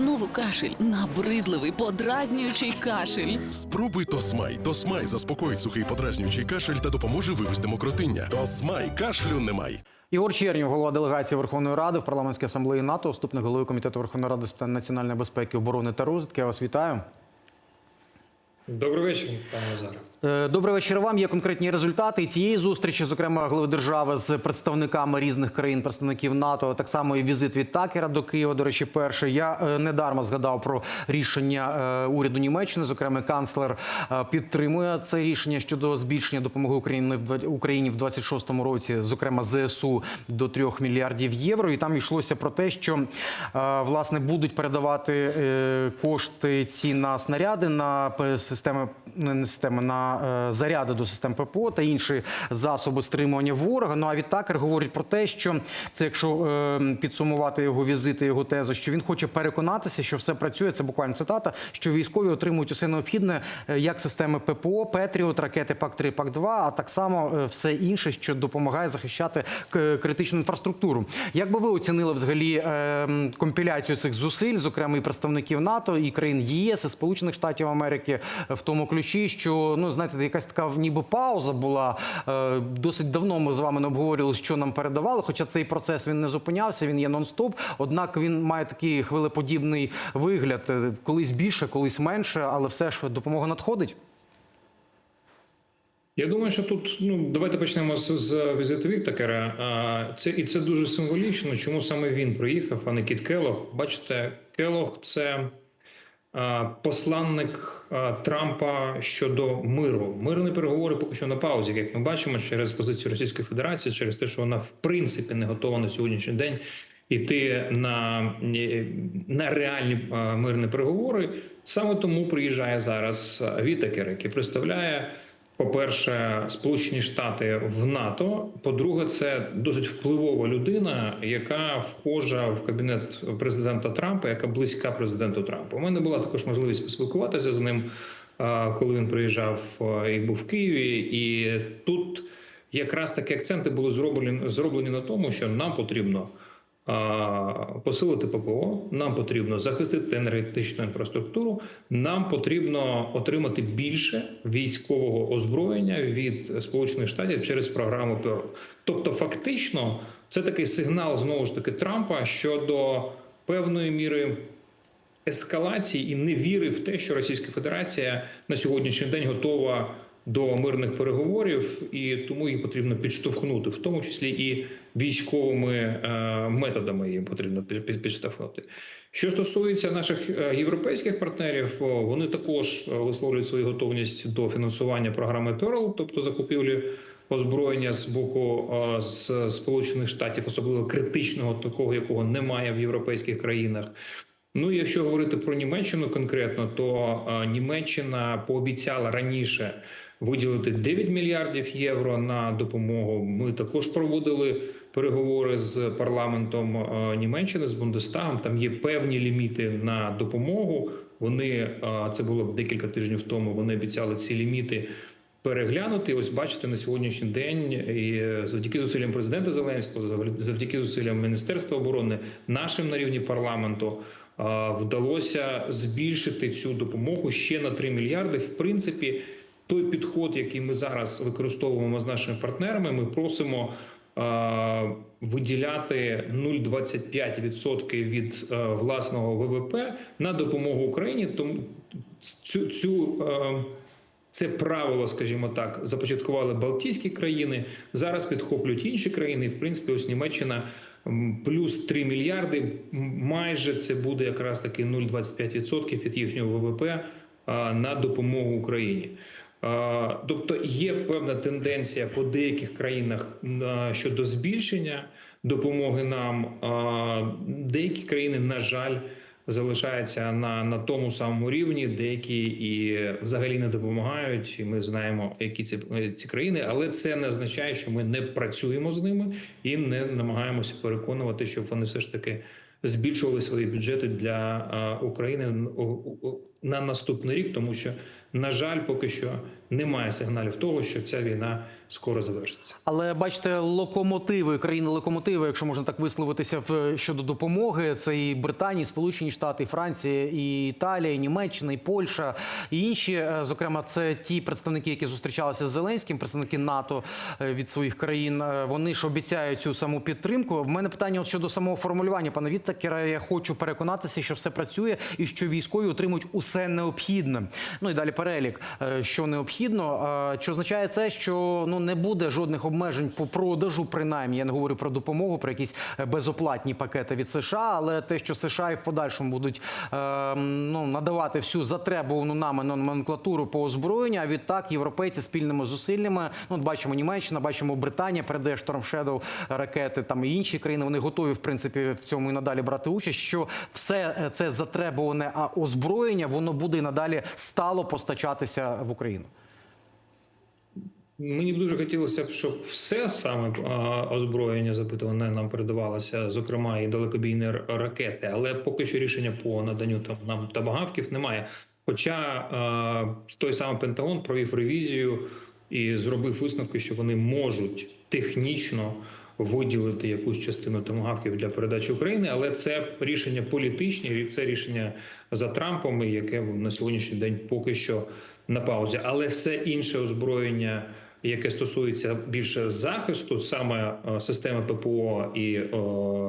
Знову кашель, набридливий, подразнюючий кашель. Спробуй Тосмай. Тосмай заспокоїть сухий подразнюючий кашель та допоможе вивести мокротиння. Тосмай кашлю немає. Ігор Чернів, голова делегації Верховної Ради в парламентській асамблеї НАТО, заступник голови комітету Верховної Ради з питань національної безпеки, оборони та розвідки. Я вас вітаю. Добрий вечір, пане Назаре. Е, Добрий вечір вам. Є конкретні результати цієї зустрічі, зокрема глави держави з представниками різних країн, представників НАТО. Так само і візит від Такера до Києва. До речі, перший. Я е, недарма згадав про рішення е, уряду Німеччини. Зокрема, канцлер підтримує це рішення щодо збільшення допомоги Україні в Україні в 26-му році, зокрема ЗСУ до 3 мільярдів євро. І там йшлося про те, що власне будуть передавати кошти ці на снаряди на системи не не системи на е, заряди до систем ППО та інші засоби стримування ворога. Ну а відтакер говорить про те, що це якщо е, підсумувати його візити, його тезу, що він хоче переконатися, що все працює. Це буквально цитата, що військові отримують усе необхідне, е, як системи ППО, Петріот, ракети ПАК-3, ПАК-2, а так само все інше, що допомагає захищати критичну інфраструктуру. Як би ви оцінили взагалі компіляцію цих зусиль, зокрема і представників НАТО, і країн ЄС, і Сполучених Штатів Америки, в тому ключі, що ну знаєте, якась така ніби пауза була. Е, Досить давно ми з вами не обговорювали, що нам передавали. Хоча цей процес він не зупинявся, він є нон-стоп. Однак він має такий хвилеподібний вигляд, е, колись більше, колись менше, але все ж допомога надходить. Я думаю, що тут ну давайте почнемо з, з візиту Віктакера. А, Це і це дуже символічно. Чому саме він приїхав, а не Кіт Келох? Бачите, Келох це посланник Трампа щодо миру. Мирні переговори поки що на паузі, як ми бачимо, через позицію Російської Федерації, через те, що вона в принципі не готова на сьогоднішній день іти на, е, на реальні мирні переговори. Саме тому приїжджає зараз Вітакер, який представляє. По-перше, Сполучені Штати в НАТО. По-друге, це досить впливова людина, яка вхожа в кабінет президента Трампа, яка близька президенту Трампу. У мене була також можливість поспілкуватися з ним, коли він приїжджав і був в Києві. І тут якраз такі акценти були зроблені зроблені на тому, що нам потрібно. Посилити ППО, нам потрібно захистити енергетичну інфраструктуру. Нам потрібно отримати більше військового озброєння від Сполучених Штатів через програму ПЕРЛ. Тобто, фактично, це такий сигнал знову ж таки Трампа щодо певної міри ескалації і невіри в те, що Російська Федерація на сьогоднішній день готова до мирних переговорів, і тому її потрібно підштовхнути, в тому числі і військовими е, методами їм потрібно під- під- підштовхнути. Що стосується наших е, європейських партнерів, вони також е, висловлюють свою готовність до фінансування програми Pearl, тобто закупівлі озброєння з боку з Сполучених Штатів, особливо критичного, такого якого немає в європейських країнах. Ну, і якщо говорити про Німеччину конкретно, то Німеччина пообіцяла раніше виділити 9 мільярдів євро на допомогу. Ми також проводили переговори з парламентом е, Німеччини з Бундестагом. Там є певні ліміти на допомогу. Вони е, це було декілька тижнів тому. Вони обіцяли ці ліміти переглянути. Ось бачите, на сьогоднішній день і завдяки зусиллям президента Зеленського, завдя- завдяки зусиллям Міністерства оборони, нашим на рівні парламенту. Вдалося збільшити цю допомогу ще на 3 мільярди. В принципі, той підход, який ми зараз використовуємо з нашими партнерами, ми просимо а, виділяти 0,25% від а, власного ВВП на допомогу Україні. Тому цю цю. е, це правило, скажімо так, започаткували Балтійські країни. Зараз підхоплюють інші країни. І, в принципі, ось Німеччина плюс 3 мільярди. Майже це буде якраз таки 0,25% від їхнього ВВП на допомогу Україні. Тобто є певна тенденція по деяких країнах щодо збільшення допомоги нам. Деякі країни, на жаль, залишаються на, на тому самому рівні, деякі і взагалі не допомагають. І ми знаємо, які ці, ці країни, але це не означає, що ми не працюємо з ними і не намагаємося переконувати, щоб вони все ж таки збільшували свої бюджети для України на наступний рік, тому що на жаль, поки що немає сигналів того, що ця війна скоро завершиться. Але бачите, локомотиви, країни локомотиви, якщо можна так висловитися в щодо допомоги, це і Британія, і Сполучені Штати, і Франція, і Італія, і Німеччина, і Польща, і інші. Е, Зокрема, це ті представники, які зустрічалися з Зеленським, представники НАТО е, від своїх країн. Е, Вони ж обіцяють цю саму підтримку. В мене питання от щодо самого формулювання. Пане Віттакера, я хочу переконатися, що все працює і що військові отримують усе необхідне. Ну і далі перелік, що необхідно. Чи означає це, що ну не буде жодних обмежень по продажу, принаймні я не говорю про допомогу, про якісь е, безоплатні пакети від США, але те, що США і в подальшому будуть е, ну надавати всю затребувану нами номенклатуру по озброєнню. А відтак європейці спільними зусиллями. Ну бачимо Німеччина, бачимо Британія передає Shadow ракети. Там і інші країни вони готові в принципі в цьому і надалі брати участь. Що все е, це затребуване озброєння, воно буде і надалі стало постачатися в Україну. Мені б дуже хотілося б, щоб все саме озброєння запитуване нам передавалося, зокрема і далекобійні ракети, але поки що рішення по наданню там нам табагавків немає. Хоча а, той самий Пентагон провів ревізію і зробив висновки, що вони можуть технічно виділити якусь частину томагавків для передачі України, але це рішення політичні, це рішення за Трампом, яке на сьогоднішній день поки що на паузі. Але все інше озброєння, яке стосується більше захисту, саме е, системи ППО і е,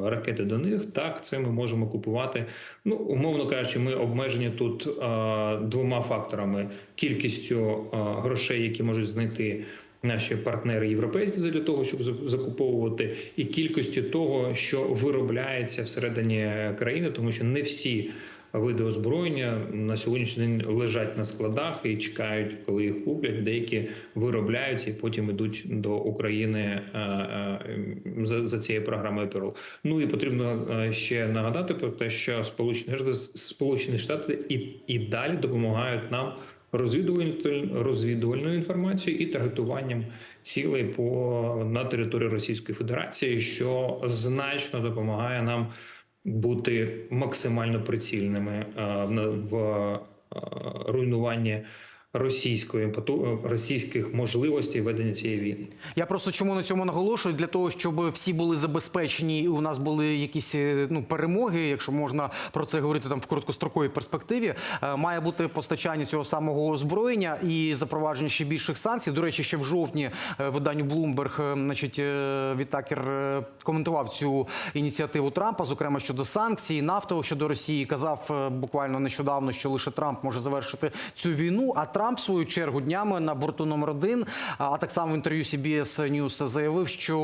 ракети до них, так це ми можемо купувати. Ну умовно кажучи, ми обмежені тут е, двома факторами: кількістю е, грошей, які можуть знайти. Наші партнери європейські для того, щоб закуповувати, і кількості того, що виробляється всередині країни, тому що не всі види озброєння на сьогоднішній день лежать на складах і чекають, коли їх куплять. Деякі виробляються і потім йдуть до України е, е, за, за цією програмою ПРО. Ну і потрібно е, ще нагадати про те, що Сполучені Штати Сполучені Штати і, і далі допомагають нам розвідувальною розвідувальною інформацією і таргетуванням цілей по на території Російської Федерації, що значно допомагає нам бути максимально прицільними е, в е, руйнуванні російської поту- російських можливостей ведення цієї війни. Я просто чому на цьому наголошую? Для того, щоб всі були забезпечені, і у нас були якісь е, ну перемоги, якщо можна про це говорити там в короткостроковій перспективі, е, має бути постачання цього самого озброєння і запровадження ще більших санкцій. До речі, ще в жовтні е, виданню Bloomberg, е, значить, е, Вітакер е, коментував цю ініціативу Трампа, зокрема щодо санкцій, нафтових щодо Росії. Казав е, буквально нещодавно, що лише Трамп може завершити цю війну. А Трамп, в свою чергу, днями на борту номер один, а так само в інтерв'ю CBS News заявив, що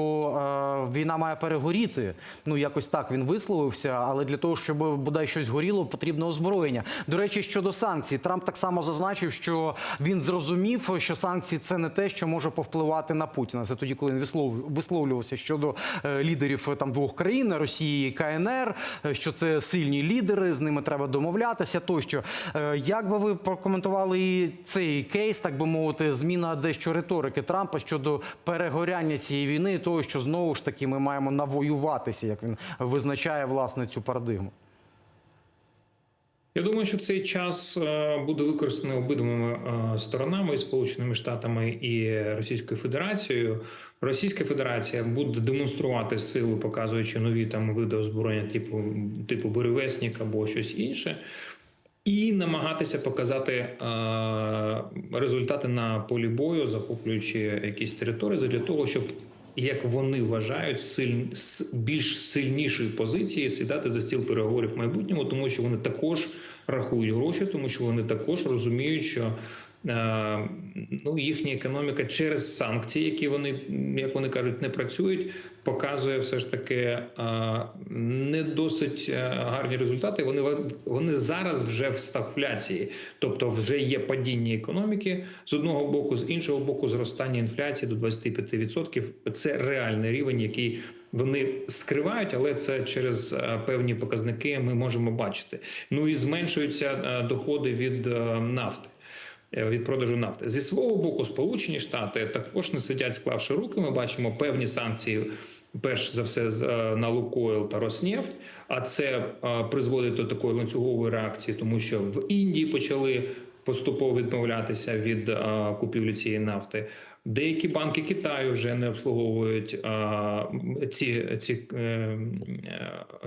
е, війна має перегоріти. Ну якось так він висловився. Але для того, щоб бодай щось горіло, потрібно озброєння. До речі, щодо санкцій, Трамп так само зазначив, що він зрозумів, що санкції це не те, що може повпливати на Путіна. Це тоді, коли він вислов- висловлювався щодо е, лідерів е, там двох країн Росії і КНР, що це сильні лідери, з ними треба домовлятися. Тощо, як би ви прокоментували і цей кейс, так би мовити, зміна дещо риторики Трампа щодо перегоряння цієї війни, того, що знову ж таки ми маємо навоюватися, як він визначає власне цю парадигму. Я думаю, що цей час е, буде використаний обидвома е, сторонами Сполученими Штатами і Російською Федерацією. Російська Федерація буде демонструвати силу, показуючи нові там види озброєння, типу типу буревесник або щось інше. І намагатися показати е, результати на полі бою, захоплюючи якісь території, для того, щоб як вони вважають, силь, більш сильнішої позиції сідати за стіл переговорів в майбутньому, тому що вони також рахують гроші, тому що вони також розуміють, що ну, їхня економіка через санкції, які вони, як вони кажуть, не працюють, показує все ж таки е, не досить е, гарні результати. Вони вони зараз вже в стагфляції, тобто вже є падіння економіки з одного боку, з іншого боку, зростання інфляції до 25%. Це реальний рівень, який вони скривають, але це через е, певні показники ми можемо бачити. Ну і зменшуються е, доходи від е, нафти. Е, Від продажу нафти зі свого боку, Сполучені Штати також не сидять, склавши руки. Ми бачимо певні санкції, перш за все, е, на Лукойл та Роснефть. А це е, призводить до такої ланцюгової реакції, тому що в Індії почали поступово відмовлятися від купівлі цієї нафти. Деякі банки Китаю вже не обслуговують ці, ці,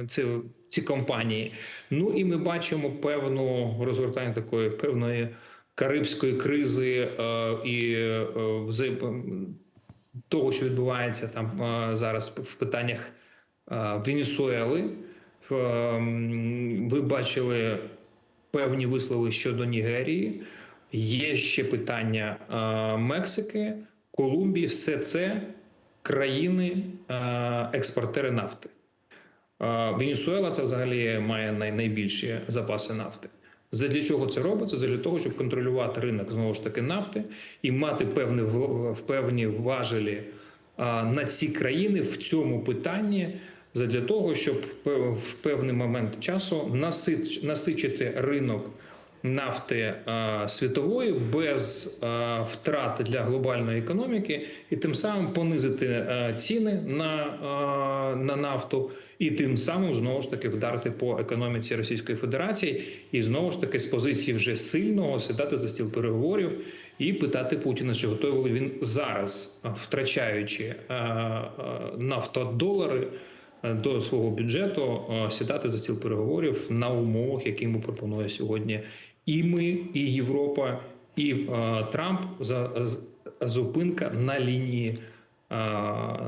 ці, ці компанії. Ну і ми бачимо певну розгортання такої певної карибської кризи е, і е, того, що відбувається там е, зараз в питаннях Венесуели. Ви бачили певні вислови щодо Нігерії. Є ще питання Мексики, Колумбії. Все це країни експортери нафти. Венесуела це взагалі має найбільші запаси нафти. Задля чого це робиться? Задля того, щоб контролювати ринок знову ж таки нафти і мати певні, певні важелі на ці країни в цьому питанні. Задля того, щоб в певний момент часу насич, насичити ринок нафти світової без втрат для глобальної економіки, і тим самим понизити ціни на, на нафту, і тим самим знову ж таки вдарити по економіці Російської Федерації, і знову ж таки з позиції вже сильного сідати за стіл переговорів і питати Путіна, чи готовий він зараз, втрачаючи нафтодолари до свого бюджету, сідати за стіл переговорів на умовах, які йому пропонує сьогодні і ми, і Європа, і е, Трамп за зупинка на лінії е,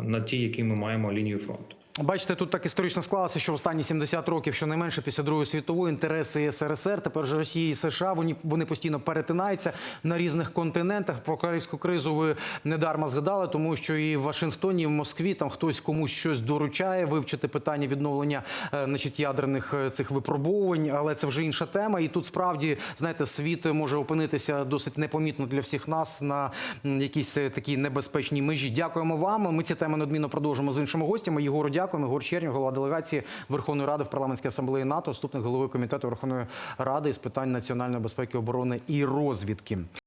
на тій, які ми маємо лінію фронту. Бачите, тут так історично склалося, що в останні 70 років, щонайменше після Другої світової, інтереси СРСР, тепер же Росії і США, вони, вони постійно перетинаються на різних континентах. Про Карибську кризу ви недарма згадали, тому що і в Вашингтоні, і в Москві там хтось комусь щось доручає вивчити питання відновлення е, значить, ядерних е, цих випробовувань, але це вже інша тема. І тут справді, знаєте, світ може опинитися досить непомітно для всіх нас на якійсь е, такій небезпечній межі. Дякуємо вам. Ми ці теми неодмінно продовжимо з іншими гостями. Єгору дякуємо. Єгор Чернів, голова делегації Верховної Ради в парламентській асамблеї НАТО, заступник голови комітету Верховної Ради з питань національної безпеки, оборони і розвідки.